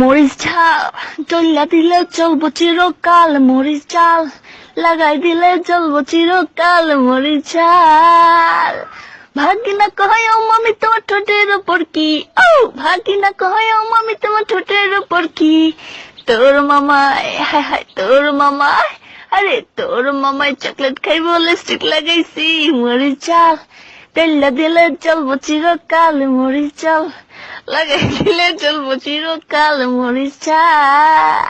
মরিচ ঝাল চল্লা দিলে চলবো চিরকাল মরিচ ঝাল, লাগাই দিলে চলবো চিরকাল মরিচ ঝাল। ভাগিনা ও মামি, তোমার ঠোঁটের উপর কি? ও, ভাগিনা ও মামি, তোমার ঠোঁটের উপর কি? তোর মামাই হায় হায়, তোর মামাই আরে তোর মামাই চকলেট খাই বলে স্টিক লাগাইছি, মরিচ ঝাল। তেল্লা দিলে চলবো চিরকাল মরিচ ঝাল লাগাই দিলে চলবো চিরকাল মরিচ ঝাল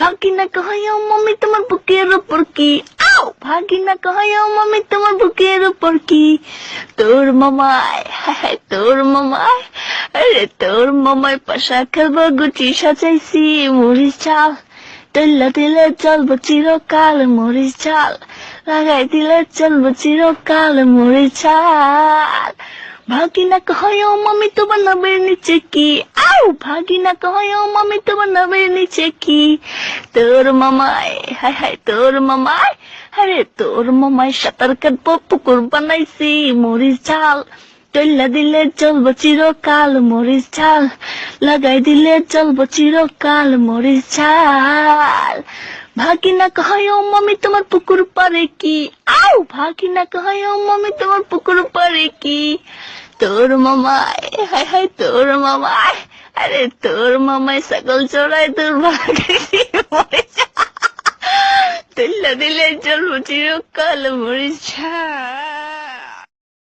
ভাগিনা কয় ও মামি তোমার বুকের উপর কি আও ভাগিনা কয় ও মামি তোমার বুকের উপর কি তোর মামাই হায় তোর মামাই আরে তোর মামাই পাশা খেলব গুটি সাজাইছি মরিচ চাল তেল্লা দিলে চলবো চিরকাল মরিচ চাল লাগাই দিলে চলবো চিরকাল মরিচ চাল ভাগিনা ও মামি তোমার নামের নিচে কি আও ভাগিনা ও মামি তোমার নামের নিচে কি তোর মামাই হায় হায় তোর মামাই আরে তোর মামাই সাঁতার কাটবো পুকুর বানাইছি মরিচ ঝাল তৈলা দিলে চলবো চিরকাল মরিচ ঝাল লাগাই দিলে চলবো চিরকাল মরিচ ঝাল ভাগিনা কহায় ও মামি তোমার পুকুর পারে কি? আও ভাগিনা কহায় ও মামি তোমার পুকুর পারে কি? তোর মামাই, হায় হায়, তোর মামাই, আরে তোর মামাই সকল চড়াই তোর মরিচ তেল্লা দিলে চলবো চিরকাল ঝাল